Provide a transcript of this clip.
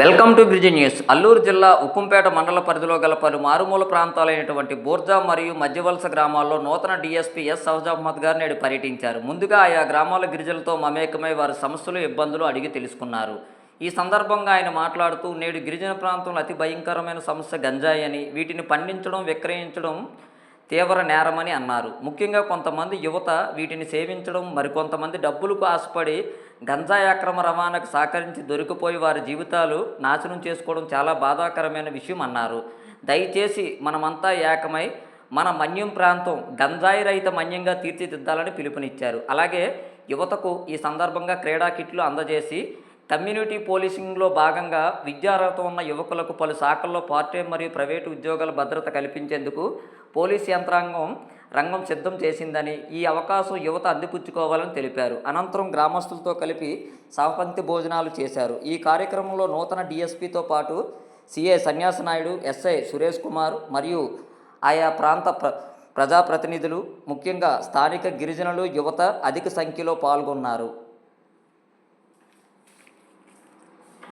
Welcome to bridge news. Alluri జిల్లా ఉక్కుంపేట మండల పరిధిలో గల పలు మారుమూల ప్రాంతాలైనటువంటి బోర్జా మరియు మధ్యవలస గ్రామాల్లో నూతన డీఎస్పీ ఎస్ సహజ్ అహ్మద్ గారు నేడు పర్యటించారు. ముందుగా ఆయా గ్రామాల గిరిజనులతో మమేకమై వారి సమస్యలు ఇబ్బందులు అడిగి తెలుసుకున్నారు. ఈ సందర్భంగా ఆయన మాట్లాడుతూ నేడు గిరిజన ప్రాంతంలో అతి భయంకరమైన సమస్య గంజాయి అని వీటిని పండించడం విక్రయించడం తీవ్ర నేరమని అన్నారు. ముఖ్యంగా కొంతమంది యువత వీటిని సేవించడం మరికొంతమంది డబ్బులకు ఆశపడి గంజాయి అక్రమ రవాణాకు సహకరించి దొరికిపోయి వారి జీవితాలు నాశనం చేసుకోవడం చాలా బాధాకరమైన విషయం అన్నారు. దయచేసి మనమంతా ఏకమై మన మన్యం ప్రాంతం గంజాయి రహిత మన్యంగా తీర్చిదిద్దాలని పిలుపునిచ్చారు. అలాగే యువతకు ఈ సందర్భంగా క్రీడా కిట్లు అందజేసి కమ్యూనిటీ పోలీసింగ్లో భాగంగా విద్యార్హత ఉన్న యువకులకు పలు శాఖల్లో పార్ట్ టైం మరియు ప్రైవేటు ఉద్యోగాల భద్రత కల్పించేందుకు పోలీస్ యంత్రాంగం రంగం సిద్ధం చేసిందని ఈ అవకాశం యువత అందిపుచ్చుకోవాలని తెలిపారు. అనంతరం గ్రామస్తులతో కలిపి సహపంక్తి భోజనాలు చేశారు. ఈ కార్యక్రమంలో నూతన డీఎస్పీతో పాటు సిఐ సన్యాసనాయుడు ఎస్ఐ సురేష్ కుమార్ మరియు ఆయా ప్రాంత ప్ర ప్రజాప్రతినిధులు ముఖ్యంగా స్థానిక గిరిజనులు యువత అధిక సంఖ్యలో పాల్గొన్నారు.